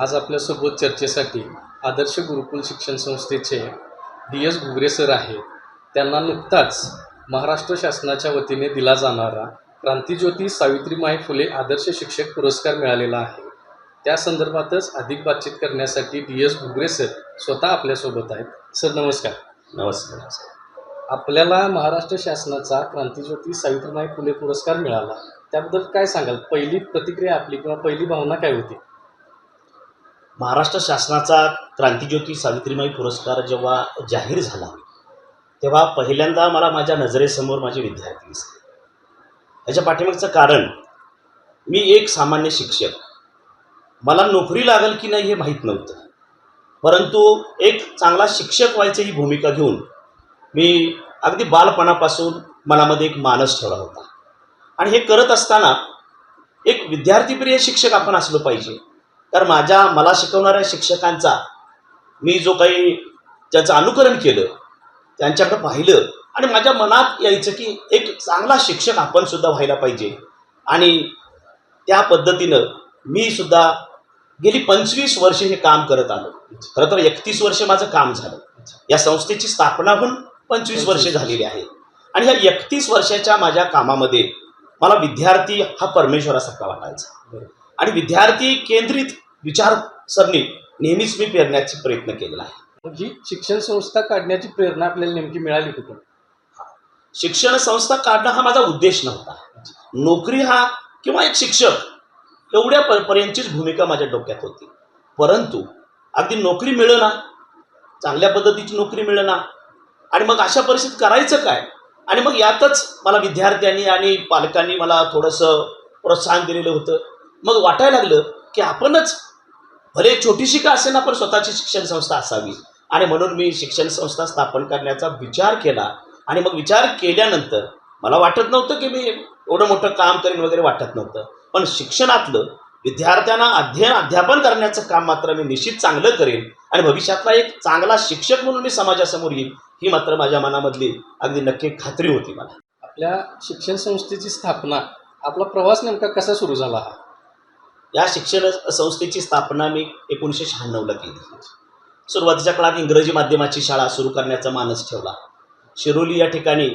आज आपल्यासोबत चर्चेसाठी आदर्श गुरुकुल शिक्षण संस्थेचे डी एस घुगरे सर आहेत. त्यांना नुकताच महाराष्ट्र शासनाच्या वतीने दिला जाणारा क्रांतिज्योती सावित्रीमाई फुले आदर्श शिक्षक पुरस्कार मिळालेला आहे. त्या संदर्भातच अधिक बातचीत करण्यासाठी डी एस घुगरे सर स्वतः आपल्यासोबत आहेत. सर नमस्कार. नमस्कार. आपल्याला महाराष्ट्र शासनाचा क्रांतिज्योती सावित्रीमाई फुले पुरस्कार मिळाला. त्याबद्दल काय सांगाल? पहिली प्रतिक्रिया आपली किंवा पहिली भावना काय होती? महाराष्ट्र शासनाचा क्रांतिज्योती सावित्रीमाई पुरस्कार जेव्हा जाहीर झाला तेव्हा पहिल्यांदा मला माझ्या नजरेसमोर माझे विद्यार्थी दिसले. याच्या पाठीमागचं कारण मी एक सामान्य शिक्षक. मला नोकरी लागेल की नाही हे माहीत नव्हतं. परंतु एक चांगला शिक्षक व्हायचं ही भूमिका घेऊन मी अगदी बालपणापासून मनामध्ये एक मानस ठेवला होता. आणि हे करत असताना एक विद्यार्थीप्रिय शिक्षक आपण असलो पाहिजे. तर माझ्या मला शिकवणाऱ्या शिक्षकांचा मी जो काही त्याचं अनुकरण केलं त्यांच्याकडं पाहिलं आणि माझ्या मनात यायचं की एक चांगला शिक्षक आपण सुद्धा व्हायला पाहिजे. आणि त्या पद्धतीनं मी सुद्धा गेली पंचवीस वर्षे हे काम करत आलो. खरं तर एकतीस वर्ष माझं काम झालं. या संस्थेची स्थापना होऊन पंचवीस वर्षे झालेली आहे. आणि ह्या एकतीस वर्षाच्या माझ्या कामामध्ये मला विद्यार्थी हा परमेश्वरासारखा वाटायचा. आणि विद्यार्थी केंद्रित विचारसरणी नेहमीच मी पेरण्याचा प्रयत्न केलेला आहे. ही शिक्षण संस्था काढण्याची प्रेरणा आपल्याला नेमकी मिळाली कुठून? शिक्षण संस्था काढणं हा माझा उद्देश नव्हता. नोकरी हा किंवा एक शिक्षक एवढ्या पर्यंतचीच भूमिका माझ्या डोक्यात होती. परंतु अगदी नोकरी मिळेना चांगल्या पद्धतीची नोकरी मिळेना आणि मग अशा परिस्थितीत करायचं काय? आणि मग यातच मला विद्यार्थ्यांनी आणि पालकांनी मला थोडंसं प्रोत्साहन दिलेलं होतं. मग वाटायला लागलं की आपणच भले छोटीशी का असेना पण स्वतःची शिक्षण संस्था असावी. आणि म्हणून मी शिक्षण संस्था स्थापन करण्याचा विचार केला. आणि मग विचार केल्यानंतर मला वाटत नव्हतं की मी एवढं मोठं काम करेन वगैरे वाटत नव्हतं. पण शिक्षणातलं विद्यार्थ्यांना अध्ययन अध्यापन करण्याचं काम मात्र मी निश्चित चांगलं करेन. आणि भविष्यातला एक चांगला शिक्षक म्हणून मी समाजासमोर येईल ही मात्र माझ्या मनामधली अगदी नक्की खात्री होती मला. आपल्या शिक्षण संस्थेची स्थापना आपला प्रवास नेमका कसा सुरू झाला हा? या शिक्षण संस्थेची स्थापना मी एकोणीसशे शहाण्णवला केली. सुरुवातीच्या काळात इंग्रजी माध्यमाची शाळा सुरू करण्याचा मानस ठेवला. शिरोली या ठिकाणी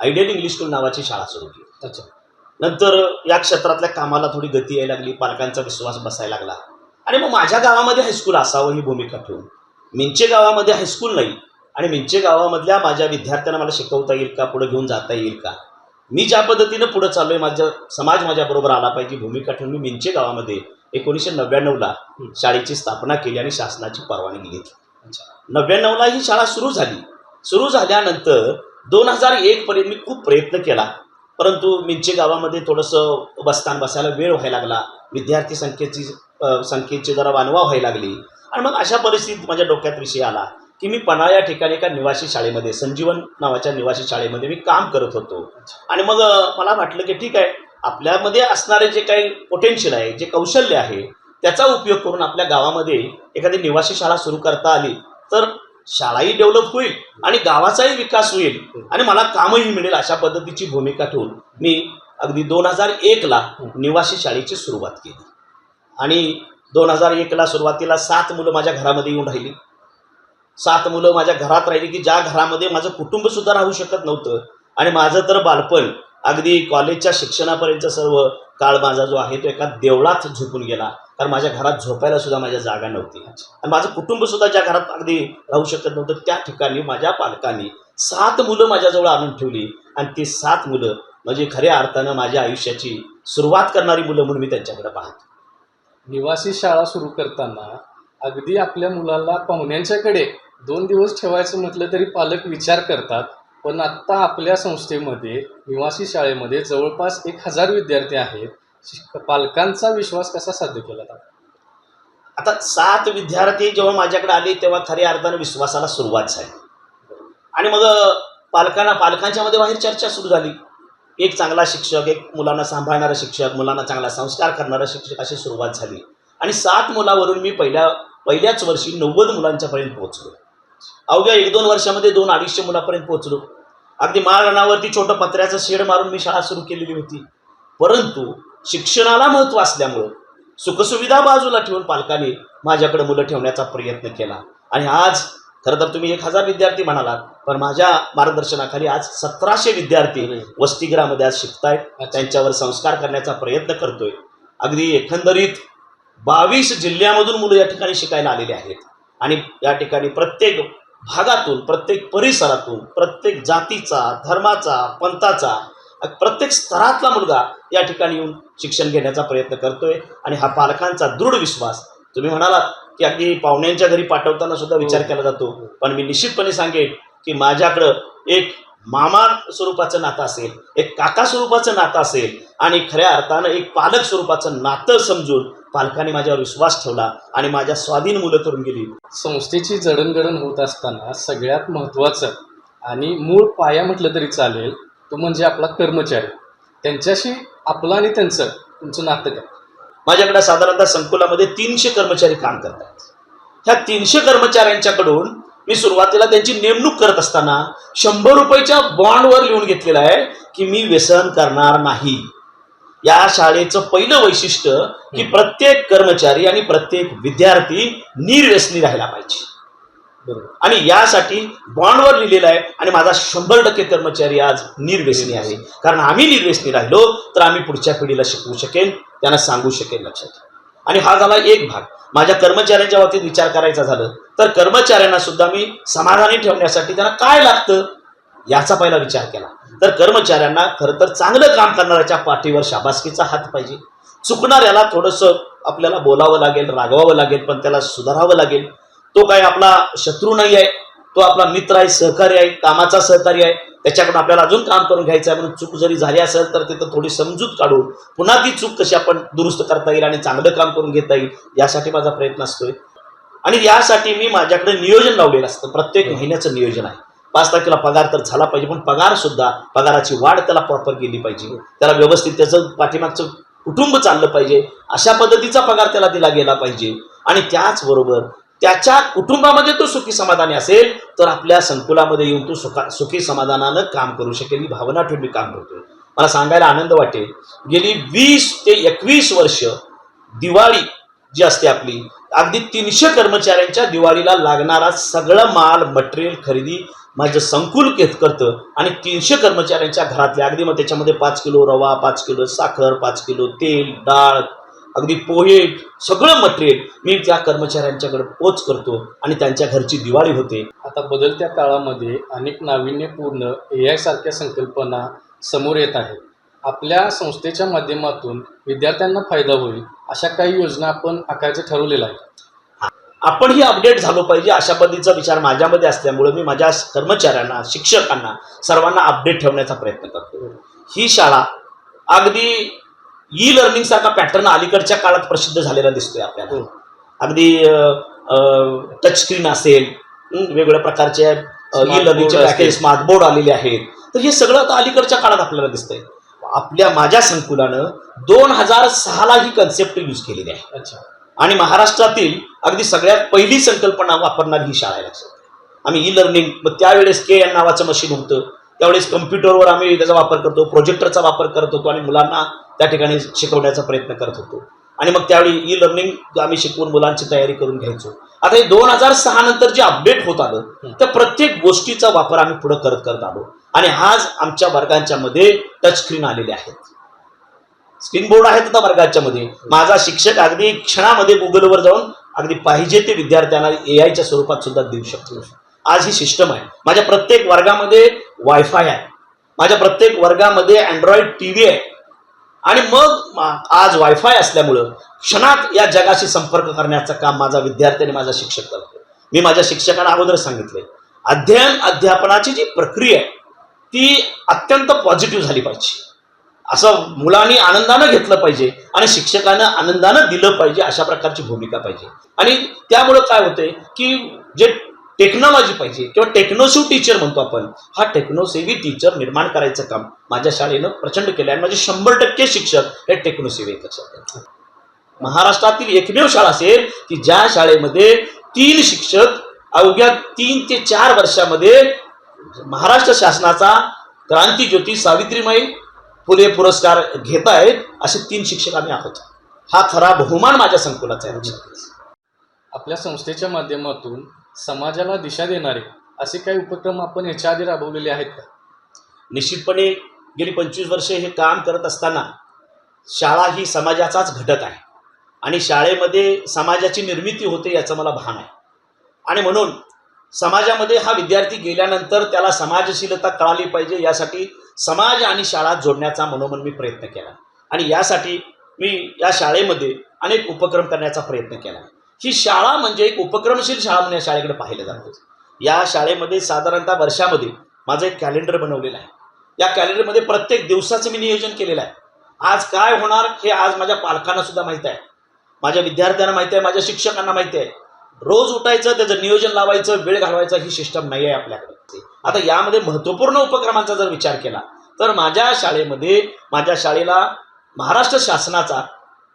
आयडियल इंग्लिश स्कूल नावाची शाळा सुरू केली. अच्छा. नंतर या क्षेत्रातल्या कामाला थोडी गती यायला लागली पालकांचा विश्वास बसायला लागला. आणि मग माझ्या गावामध्ये हायस्कूल असावं ही भूमिका ठेवून मिंचे गावामध्ये हायस्कूल नाही आणि मिंचे गावामधल्या माझ्या विद्यार्थ्यांना मला शिकवता येईल का पुढे घेऊन जाता येईल का मी ज्या पद्धतीनं पुढं चाललो आहे माझ्या समाज माझ्याबरोबर आला पाहिजे भूमिका ठेवून मी मिंचे गावामध्ये एकोणीसशे नव्याण्णवला शाळेची स्थापना केली आणि शासनाची परवानगी घेतली. नव्याण्णवला ही शाळा सुरू झाली. सुरू झाल्यानंतर दोन हजार एकपर्यंत मी खूप प्रयत्न केला. परंतु मिंचे गावामध्ये थोडंसं बसतान बसायला वेळ व्हायला लागला. विद्यार्थी संख्येची संख्येची जरा वानवा व्हायला लागली. आणि मग अशा परिस्थितीत माझ्या डोक्यात विषय आला. की मी पन्हाळा या ठिकाणी एका निवासी शाळेमध्ये संजीवन नावाच्या निवासी शाळेमध्ये मी काम करत होतो. आणि मग मला वाटलं की ठीक आहे आपल्यामध्ये असणारे जे काही पोटेन्शियल आहे जे कौशल्य आहे त्याचा उपयोग करून आपल्या गावामध्ये एखादी निवासी शाळा सुरू करता आली तर शाळाही डेव्हलप होईल आणि गावाचाही विकास होईल आणि मला कामही मिळेल अशा पद्धतीची भूमिका ठेवून मी अगदी दोन हजार एकला निवासी शाळेची सुरुवात केली. आणि दोन हजार एकला सुरुवातीला सात मुलं माझ्या घरामध्ये येऊन राहिली. सात मुलं माझ्या घरात राहिली की ज्या घरामध्ये माझं कुटुंबसुद्धा राहू शकत नव्हतं आणि माझं तर बालपण अगदी कॉलेजच्या शिक्षणापर्यंत सर्व काळ माझा जो आहे तो एका देवळात झोपून गेला. कारण माझ्या घरात झोपायला सुद्धा माझ्या जागा नव्हती. आणि माझं कुटुंबसुद्धा ज्या घरात अगदी राहू शकत नव्हतं त्या ठिकाणी माझ्या पालकांनी सात मुलं माझ्याजवळ आणून ठेवली. आणि ती सात मुलं म्हणजे खऱ्या अर्थानं माझ्या आयुष्याची सुरुवात करणारी मुलं म्हणून मी त्यांच्याकडे पाहतो. निवासी शाळा सुरू करताना अगदी आपल्या मुलाला पाहुण्यांच्याकडे दोन दिवस ठेवायचं म्हटलं तरी पालक विचार करतात पण आत्ता आपल्या संस्थेमध्ये निवासी शाळेमध्ये जवळपास एक हजार विद्यार्थी आहेत. शिक- पालकांचा विश्वास कसा साध्य केला जातो? आता सात विद्यार्थी जेव्हा माझ्याकडे आले तेव्हा खऱ्या अर्थानं विश्वासाला सुरुवात झाली. आणि मग पालकांना पालकांच्या मध्ये बाहेर चर्चा सुरू झाली. एक चांगला शिक्षक एक मुलांना सांभाळणारा शिक्षक मुलांना चांगला संस्कार करणारा शिक्षक अशी सुरुवात झाली. आणि सात मुलावरून मी पहिल्या पहिल्याच वर्षी नव्वद मुलांच्यापर्यंत पोहोचलो अवघ्या एक दोन वर्षामध्ये दोन अडीचशे मुलापर्यंत पोहोचलो. अगदी माळरानावरती छोटं पत्र्याचं शेड मारून मी शाळा सुरू केलेली होती. परंतु शिक्षणाला महत्त्व असल्यामुळं सुखसुविधा बाजूला ठेवून पालकांनी माझ्याकडे मुलं ठेवण्याचा प्रयत्न केला. आणि आज खरं तर तुम्ही एक हजार विद्यार्थी म्हणालात पण माझ्या मार्गदर्शनाखाली आज सतराशे विद्यार्थी वसतिगृहामध्ये आज शिकतायत. त्यांच्यावर संस्कार करण्याचा प्रयत्न करतोय. अगदी एकंदरीत बावीस जिल्ह्यामधून मुलं या ठिकाणी शिकायला आलेली आहेत. आणि या ठिकाणी प्रत्येक भागातून प्रत्येक परिसरातून प्रत्येक जातीचा धर्माचा पंथाचा प्रत्येक स्तरातला मुलगा या ठिकाणी येऊन शिक्षण घेण्याचा प्रयत्न करतोय. आणि हा पालकांचा दृढ विश्वास. तुम्ही म्हणालात की अगदी पाहुण्यांच्या घरी पाठवताना सुद्धा विचार केला जातो. पण मी निश्चितपणे सांगेन की माझ्याकडं एक मामा स्वरूपाचं नातं असेल एक काका स्वरूपाचं नातं असेल आणि खऱ्या अर्थानं एक पालक स्वरूपाचं नातं समजून पालकांनी माझ्यावर विश्वास ठेवला आणि माझ्या स्वाधीन मुलं करून गेली. संस्थेची जडणघडण होत असताना सगळ्यात महत्त्वाचं आणि मूळ पाया म्हटलं तरी चालेल तो म्हणजे आपला कर्मचारी. त्यांच्याशी आपलं आणि त्यांचं तुमचं नातं काय? माझ्याकडे साधारणतः संकुलामध्ये तीनशे कर्मचारी काम करतात. ह्या तीनशे कर्मचाऱ्यांच्याकडून मी सुरुवातीला त्यांची नेमणूक करत असताना शंभर रुपयाच्या बॉन्डवर लिहून घेतलेलं आहे की मी व्यसन करणार नाही. या शाळेचं पहिलं वैशिष्ट्य की प्रत्येक कर्मचारी आणि प्रत्येक विद्यार्थी निर्व्यसनी राहायला पाहिजे. बरोबर. आणि यासाठी बॉन्डवर लिहिलेलं आहे आणि माझा शंभर टक्के कर्मचारी आज निर्व्यसनी आहे. कारण आम्ही निर्व्यसनी राहिलो तर आम्ही पुढच्या पिढीला शिकवू शकेन त्यांना सांगू शकेन लक्षात. आणि हा झाला एक भाग. माझ्या कर्मचाऱ्यांच्या बाबतीत विचार करायचा झालं तर कर्मचाऱ्यांना सुद्धा मी समाधानी ठेवण्यासाठी त्यांना काय लागतं याचा पहिला विचार केला. तर कर्मचाऱ्यांना खरं तर चांगलं काम करणाऱ्याच्या पाठीवर शाबासकीचा हात पाहिजे. चुकणाऱ्याला थोडंसं आपल्याला बोलावं लागेल रागवावं लागेल पण त्याला सुधारावं लागेल. तो काय आपला शत्रू नाही आहे तो आपला मित्र आहे सहकारी आहे कामाचा सहकारी आहे त्याच्याकडून आपल्याला अजून काम करून घ्यायचं आहे म्हणून चूक जरी झाली असेल तर तिथं थोडी समजूत काढून पुन्हा ती चूक कशी आपण दुरुस्त करता येईल आणि चांगलं काम करून घेता येईल यासाठी माझा प्रयत्न असतोय. आणि यासाठी मी माझ्याकडे नियोजन लावलेलं असतं. प्रत्येक महिन्याचं नियोजन आहे. पाच तारखेला पगार तर झाला पाहिजे पण पगार सुद्धा पगाराची वाढ त्याला प्रॉपर केली पाहिजे. त्याला व्यवस्थित त्याचं पाठीमागचं कुटुंब चाललं पाहिजे. अशा पद्धतीचा पगार त्याला दिला गेला पाहिजे. आणि त्याचबरोबर त्याच्या कुटुंबामध्ये तो सुखी समाधानी असेल तर आपल्या संकुलामध्ये येऊन तो सुखा सुखी समाधानानं काम करू शकेल. ही भावना ठेवून मी काम करतोय. मला सांगायला आनंद वाटेल. गेली वीस ते एकवीस वर्ष दिवाळी जी असते आपली अगदी तीनशे कर्मचाऱ्यांच्या दिवाळीला लागणारा सगळं माल मटेरियल खरेदी माझं संकुल केत करतं. आणि तीनशे कर्मचाऱ्यांच्या घरातले अगदी मग त्याच्यामध्ये पाच किलो रवा पाच किलो साखर पाच किलो तेल डाळ अगदी पोहे सगळं मटेरियल मी त्या कर्मचाऱ्यांच्याकडे पोच करतो आणि त्यांच्या घरची दिवाळी होते. आता बदलत्या काळामध्ये अनेक नाविन्यपूर्ण ए आय सारख्या संकल्पना समोर येत आहेत. आपल्या संस्थेच्या माध्यमातून विद्यार्थ्यांना फायदा होईल अशा काही योजना आपण आखायचं ठरवलेलं आहे आपणही अपडेट झालो पाहिजे अशा पद्धतीचा विचार माझ्यामध्ये असल्यामुळे मी माझ्या कर्मचाऱ्यांना शिक्षकांना सर्वांना अपडेट ठेवण्याचा प्रयत्न करतो. ही शाळा अगदी ई लर्निंग सारखा पॅटर्न अलीकडच्या काळात प्रसिद्ध झालेला दिसतोय आपल्याला. अगदी टच स्क्रीन असेल हं, वेगवेगळ्या प्रकारचे ई लर्निंगचे पॅकेज. स्मार्ट बोर्ड आलेले आहेत. तर हे सगळं आता अलीकडच्या काळात आपल्याला दिसतंय. आपल्या माझ्या संकुलानं दोन हजार सहाला ही कन्सेप्ट यूज केलेली आहे. अच्छा. आणि महाराष्ट्रातील अगदी सगळ्यात पहिली संकल्पना वापरणारी ही शाळा आहे. आम्ही ई लर्निंग मग त्यावेळेस के एन नावाचं मशीन होतं. त्यावेळेस कम्प्युटरवर आम्ही त्याचा वापर करतो प्रोजेक्टरचा वापर करत होतो आणि मुलांना त्या ठिकाणी शिकवण्याचा प्रयत्न करत होतो. आणि मग त्यावेळी ई लर्निंग आम्ही शिकवून मुलांची तयारी करून घ्यायचो. आता हे दोन हजार सहा नंतर जे अपडेट होत आलं त्या प्रत्येक गोष्टीचा वापर आम्ही पुढे करत करत आलो. आणि आज आमच्या वर्गांच्या मध्ये टच स्क्रीन आलेले आहेत. स्क्रीन बोर्ड आहेत आता वर्गाच्या मध्ये. माझा शिक्षक अगदी क्षणामध्ये गुगलवर जाऊन अगदी पाहिजे ते विद्यार्थ्यांना ए आयच्या स्वरूपात सुद्धा देऊ शकतो. आज ही सिस्टम आहे. माझ्या प्रत्येक वर्गामध्ये वायफाय आहे. माझ्या प्रत्येक वर्गामध्ये अँड्रॉइड टी व्ही आहे. आणि मग आज वायफाय असल्यामुळं क्षणात या जगाशी संपर्क करण्याचं काम माझा विद्यार्थी आणि माझा शिक्षक करतो मी माझ्या शिक्षकांना अगोदर सांगितलंय. अध्ययन अध्यापनाची जी प्रक्रिया आहे ती अत्यंत पॉझिटिव्ह झाली पाहिजे. असं मुलांनी आनंदानं घेतलं पाहिजे आणि शिक्षकानं आनंदानं दिलं पाहिजे अशा प्रकारची भूमिका पाहिजे. आणि त्यामुळं काय होतंय की जे टेक्नॉलॉजी पाहिजे किंवा टेक्नोसिव टीचर म्हणतो आपण हा टेक्नोसेव्ही टीचर निर्माण करायचं काम माझ्या शाळेनं प्रचंड केलं आणि माझे शंभर टक्के शिक्षक हे टेक्नोसेव्ही आहेत. महाराष्ट्रातील एकमेव शाळा असेल की ज्या शाळेमध्ये तीन शिक्षक अवघ्या तीन ते चार वर्षामध्ये महाराष्ट्र शासनाचा क्रांतीज्योती सावित्रीमाई फुले पुरस्कार घेत आहेत असे तीन शिक्षक आम्ही आहोत. हा खरा बहुमान माझ्या संकुलाचा आहे. आपल्या संस्थेच्या माध्यमातून समाजाला दिशा देणारे असे काही उपक्रम आपण याच्या आधी राबवलेले आहेत का? निश्चितपणे गेली पंचवीस वर्षे हे काम करत असताना शाळा ही समाजाचाच घटक आहे. आणि शाळेमध्ये समाजाची निर्मिती होते याचं मला भान आहे. आणि म्हणून समाजामध्ये हा विद्यार्थी गेल्यानंतर त्याला समाजशीलता कळाली पाहिजे यासाठी समाज आणि शाळा जोडण्याचा मनोमन मी प्रयत्न केला. आणि यासाठी मी या शाळेमध्ये अनेक उपक्रम करण्याचा प्रयत्न केला. ही शाळा म्हणजे एक उपक्रमशील शाळा म्हणून या शाळेकडे पाहिलं जातं. या शाळेमध्ये साधारणतः वर्षामध्ये माझं एक कॅलेंडर बनवलेलं आहे. या कॅलेंडरमध्ये प्रत्येक दिवसाचं मी नियोजन केलेलं आहे. आज काय होणार हे आज माझ्या पालकांना सुद्धा माहीत आहे. माझ्या विद्यार्थ्यांना माहिती आहे माझ्या शिक्षकांना माहिती आहे. रोज उठायचं त्याचं नियोजन लावायचं वेळ घालवायचा ही सिस्टम नाही आहे आपल्याकडे. आता यामध्ये महत्त्वपूर्ण उपक्रमांचा जर विचार केला तर माझ्या शाळेमध्ये माझ्या शाळेला महाराष्ट्र शासनाचा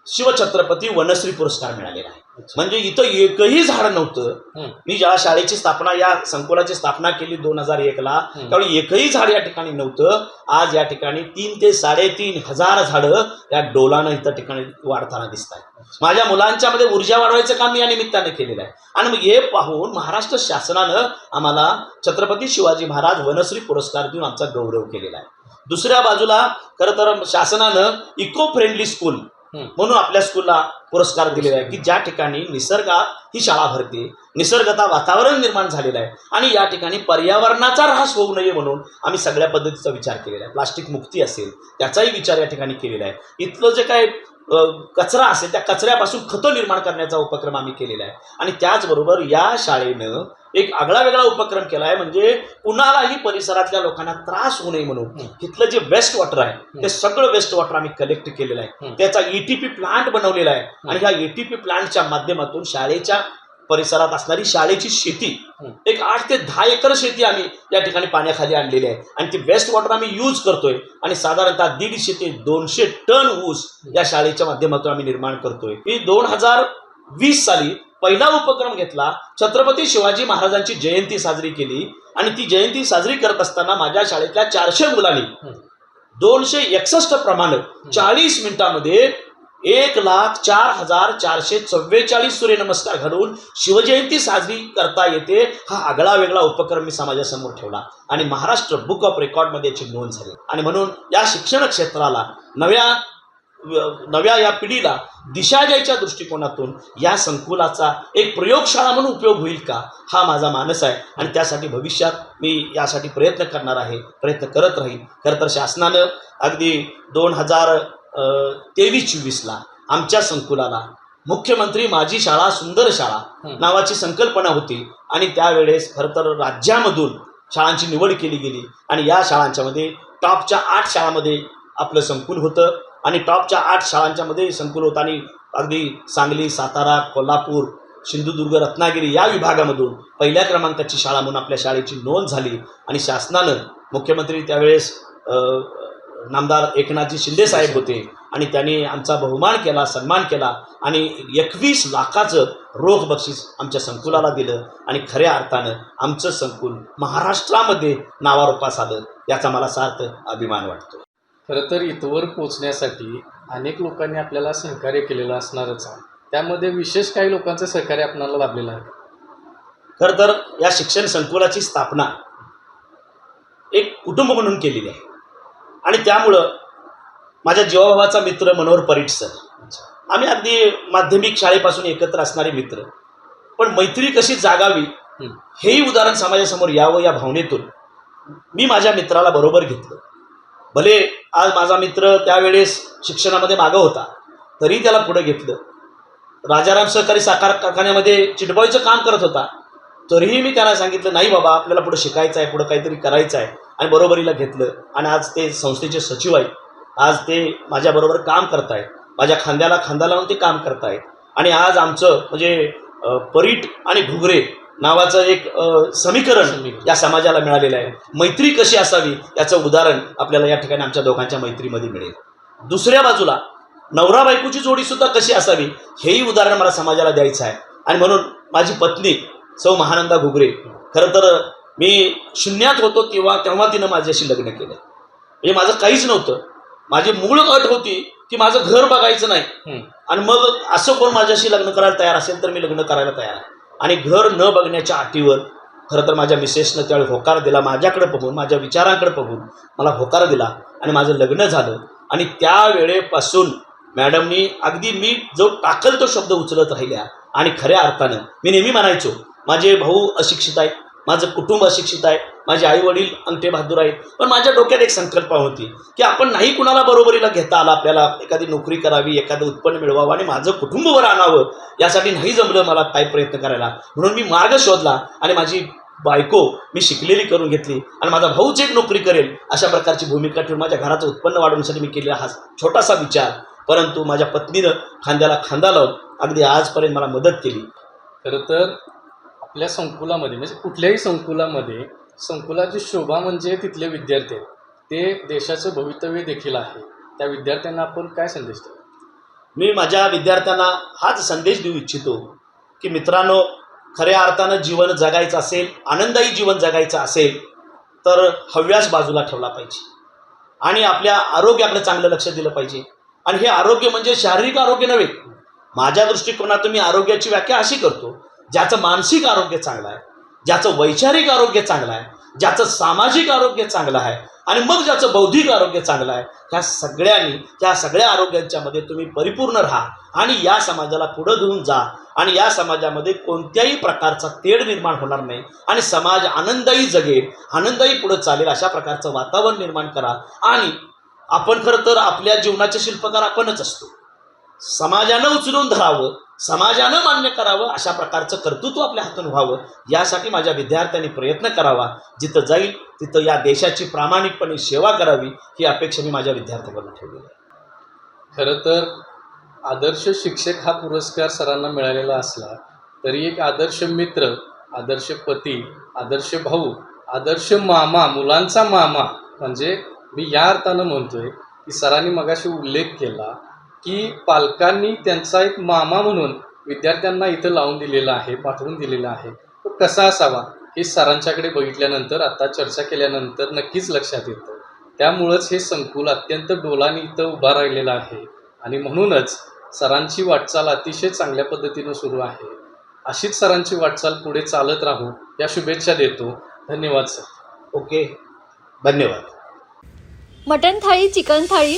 शिवछत्रपती वनश्री पुरस्कार मिळालेला आहे. म्हणजे इथं एकही झाड नव्हतं. मी ज्या शाळेची स्थापना या संकुलाची स्थापना केली दोन हजार एकला हं. त्यावेळी एकही झाड या ठिकाणी नव्हतं आज या ठिकाणी तीन ते साडेतीन हजार झाडं या डोलानं इथं ठिकाणी वाढताना दिसत आहेत माझ्या मुलांच्या मध्ये ऊर्जा वाढवायचं काम मी या निमित्तानं केलेलं आहे आणि मग हे पाहून महाराष्ट्र शासनानं आम्हाला छत्रपती शिवाजी महाराज वनश्री पुरस्कार देऊन आमचा गौरव केलेला आहे दुसऱ्या बाजूला खरं तर शासनानं इको फ्रेंडली स्कूल. म्हणून आपल्या स्कूलला पुरस्कार दिलेला आहे. की ज्या ठिकाणी निसर्गात ही शाळा भरते निसर्गता वातावरण निर्माण झालेलं आहे आणि या ठिकाणी पर्यावरणाचा ऱ्हास होऊ नये म्हणून आम्ही सगळ्या पद्धतीचा विचार केलेला आहे. प्लास्टिक मुक्ती असेल त्याचाही विचार या ठिकाणी केलेला आहे. इथलं जे काय कचरा असेल त्या कचऱ्यापासून खतं निर्माण करण्याचा उपक्रम आम्ही केलेला आहे. आणि त्याचबरोबर या शाळेनं एक आगळा वेगळा उपक्रम केला आहे म्हणजे कुणालाही परिसरातल्या लोकांना त्रास होऊ नये म्हणून. इथलं जे वेस्ट वॉटर आहे ते सगळं वेस्ट वॉटर आम्ही कलेक्ट केलेलं आहे. त्याचा ईटीपी प्लांट बनवलेला आहे. आणि ह्या ईटीपी प्लांटच्या माध्यमातून शाळेच्या परिसरात असणारी शाळेची शेती. एक आठ ते दहा एकर शेती आम्ही या ठिकाणी पाण्याखाली आणलेली आहे. आणि ती वेस्ट वॉटर आम्ही यूज करतोय. आणि साधारणतः दीडशे ते दोनशे टन ऊस या शाळेच्या माध्यमातून आम्ही निर्माण करतोय. ही दोन हजार वीस साली पहिला उपक्रम घेतला. छत्रपती शिवाजी महाराजांची जयंती साजरी केली. आणि ती जयंती साजरी करत असताना माझ्या शाळेतल्या चारशे मुलांनी. दोनशे एकसष्ट प्रमाणे चाळीस मिनिटामध्ये एक लाख चार हजार चारशे चव्वेचाळीस सूर्यनमस्कार घालून शिवजयंती साजरी करता येते. हा आगळा वेगळा उपक्रम मी समाजासमोर ठेवला आणि महाराष्ट्र बुक ऑफ रेकॉर्डमध्ये याची नोंद झाली. आणि म्हणून या शिक्षण क्षेत्राला नव्या नव्या या पिढीला दिशा द्यायच्या दृष्टिकोनातून या संकुलाचा एक प्रयोगशाळा म्हणून उपयोग होईल का? हा माझा मानस आहे आणि त्यासाठी भविष्यात मी यासाठी प्रयत्न करणार आहे प्रयत्न करत राहीन. खरं तर शासनानं अगदी दोन हजार तेवीस चोवीसला आमच्या संकुलाला मुख्यमंत्री माझी शाळा सुंदर शाळा. नावाची संकल्पना होती आणि त्यावेळेस खरं तर राज्यामधून शाळांची निवड केली गेली आणि या शाळांच्यामध्ये टॉपच्या आठ शाळांमध्ये आपलं संकुल होतं आणि टॉपच्या आठ शाळांच्या मध्ये संकुल होतं आणि अगदी सांगली सातारा कोल्हापूर सिंधुदुर्ग रत्नागिरी या विभागामधून पहिल्या क्रमांकाची शाळा म्हणून आपल्या शाळेची नोंद झाली आणि शासनानं मुख्यमंत्री त्यावेळेस नामदार एकनाथजी शिंदे साहेब होते आणि त्यांनी आमचा बहुमान केला सन्मान केला आणि एकवीस लाखाचं रोख बक्षीस आमच्या संकुलाला दिलं आणि खऱ्या अर्थानं आमचं संकुल महाराष्ट्रामध्ये नावारूपास आलं याचा मला सार्थ अभिमान वाटतो. खरं तर इथवर पोचण्यासाठी अनेक लोकांनी आपल्याला सहकार्य केलेलं असणारच आहे. त्यामध्ये विशेष काही लोकांचं सहकार्य आपल्याला लाभलेलं आहे. खरं तर या शिक्षण संकुलाची स्थापना एक कुटुंब म्हणून केलेली आहे. आणि त्यामुळं माझ्या जीवाभावाचा मित्र मनोहर परीट सर. आम्ही अगदी माध्यमिक शाळेपासून एकत्र असणारे मित्र. पण मैत्री कशी जागावी. हेही उदाहरण समाजासमोर यावं या भावनेतून मी माझ्या मित्राला बरोबर घेतलं. भले आज माझा मित्र त्यावेळेस शिक्षणामध्ये मागं होता तरी त्याला पुढे घेतलं. राजाराम सहकारी साखर कारखान्यामध्ये चिटबॉयचं काम करत होता तरीही मी त्याला सांगितलं नाही बाबा आपल्याला पुढे शिकायचं आहे पुढं काहीतरी करायचं आहे. आणि बरोबरीला घेतलं. आणि आज ते संस्थेचे सचिव आहेत. आज ते माझ्याबरोबर काम करतायत. माझ्या खांद्याला खांदा लावून ते काम करतायत. आणि आज आमचं म्हणजे परीट आणि घुगरे नावाचं एक समीकरण. या समाजाला मिळालेलं आहे. मैत्री कशी असावी याचं उदाहरण आपल्याला या ठिकाणी आमच्या दोघांच्या मैत्रीमध्ये मिळेल. दुसऱ्या बाजूला नवरा बायकोची जोडी सुद्धा कशी असावी हेही उदाहरण मला समाजाला द्यायचं आहे. आणि म्हणून माझी पत्नी सौ महानंदा घुगरे खरं तर मी शून्यात होतो तेव्हा तेव्हा तिनं माझ्याशी लग्न केलं. म्हणजे माझं काहीच नव्हतं. माझी मूळ अट होती की माझं घर बघायचं नाही. आणि मग असं कोण माझ्याशी लग्न करायला तयार असेल तर मी लग्न करायला तयार आहे. आणि घर न बघण्याच्या अटीवर खरं तर माझ्या मिसेसनं त्यावेळी होकार दिला माझ्याकडे बघून माझ्या विचारांकडे बघून मला होकार दिला आणि माझं लग्न झालं. आणि त्या वेळेपासून मॅडमनी अगदी मी जो टाकल तो शब्द उचलत राहिल्या. आणि खऱ्या अर्थानं मी नेहमी म्हणायचो माझे भाऊ अशिक्षित आहेत माझं कुटुंब अशिक्षित आहे माझे आई वडील अंगठे बहादूर आहेत पण माझ्या डोक्यात एक संकल्पना होती की आपण नाही कुणाला बरोबरीला घेता आला आपल्याला एखादी नोकरी करावी एखादं उत्पन्न मिळवावं आणि माझं कुटुंब वर आणावं यासाठी नाही जमलं मला काय प्रयत्न करायला. म्हणून मी मार्ग शोधला आणि माझी बायको मी शिकलेली करून घेतली आणि माझा भाऊच एक नोकरी करेल अशा प्रकारची भूमिका ठेवून माझ्या घराचं उत्पन्न वाढवण्यासाठी मी केलेला हा छोटासा विचार. परंतु माझ्या पत्नीनं खांद्याला खांदा लावून अगदी आजपर्यंत मला मदत केली. खरं तर आपल्या संकुलामध्ये म्हणजे कुठल्याही संकुलामध्ये संकुलाची शोभा म्हणजे तिथले विद्यार्थी आहेत. ते देशाचं भवितव्य देखील आहे. त्या विद्यार्थ्यांना आपण काय संदेश द्याल मी माझ्या विद्यार्थ्यांना हाच संदेश देऊ इच्छितो की मित्रांनो खऱ्या अर्थानं जीवन जगायचं असेल आनंदायी जीवन जगायचं असेल तर हव्यास बाजूला ठेवला पाहिजे. आणि आपल्या आरोग्याकडे चांगलं लक्ष दिलं पाहिजे. आणि हे आरोग्य म्हणजे शारीरिक आरोग्य नव्हे. माझ्या दृष्टिकोनातून मी आरोग्याची व्याख्या अशी करतो ज्याचं मानसिक आरोग्य चांगलं आहे ज्याचं वैचारिक आरोग्य चांगलं आहे ज्याचं सामाजिक आरोग्य चांगलं आहे आणि मग ज्याचं बौद्धिक आरोग्य चांगलं आहे ह्या सगळ्यांनी त्या सगळ्या आरोग्यांच्यामध्ये तुम्ही परिपूर्ण राहा आणि या समाजाला पुढं घेऊन जा आणि या समाजामध्ये कोणत्याही प्रकारचा तेढ निर्माण होणार नाही आणि समाज आनंदाई जगेल आनंदायी पुढं चालेल अशा प्रकारचं वातावरण निर्माण करा आणि आपण खरं तर आपल्या जीवनाचे शिल्पकार आपणच असतो. समाजानं उचलून धरावं समाजानं मान्य करावं अशा प्रकारचं कर्तृत्व आपल्या हातून व्हावं यासाठी माझ्या विद्यार्थ्यांनी प्रयत्न करावा. जिथं जाईल तिथं या देशाची प्रामाणिकपणे सेवा करावी ही अपेक्षा मी माझ्या विद्यार्थ्यांकडून ठेवलेली आहे. खरं तर आदर्श शिक्षक हा पुरस्कार सरांना मिळालेला असला तरी एक आदर्श मित्र आदर्श पती आदर्श भाऊ आदर्श मामा मुलांचा मामा म्हणजे मी या अर्थानं म्हणतोय की सरांनी मगाशी उल्लेख केला की पालकांनी त्यांचा एक मामा म्हणून विद्यार्थ्यांना इथं लावून दिलेला आहे पाठवून दिलेला आहे. तो कसा असावा हे सरांच्याकडे बघितल्यानंतर आता चर्चा केल्यानंतर नक्कीच लक्षात येतं. त्यामुळंच हे संकुल अत्यंत डोलाने इथं उभा राहिलेलं आहे आणि म्हणूनच सरांची वाटचाल अतिशय चांगल्या पद्धतीनं सुरू आहे. अशीच सरांची वाटचाल पुढे चालत राहू या शुभेच्छा देतो. धन्यवाद सर. ओके. धन्यवाद. Mutton thali chicken thali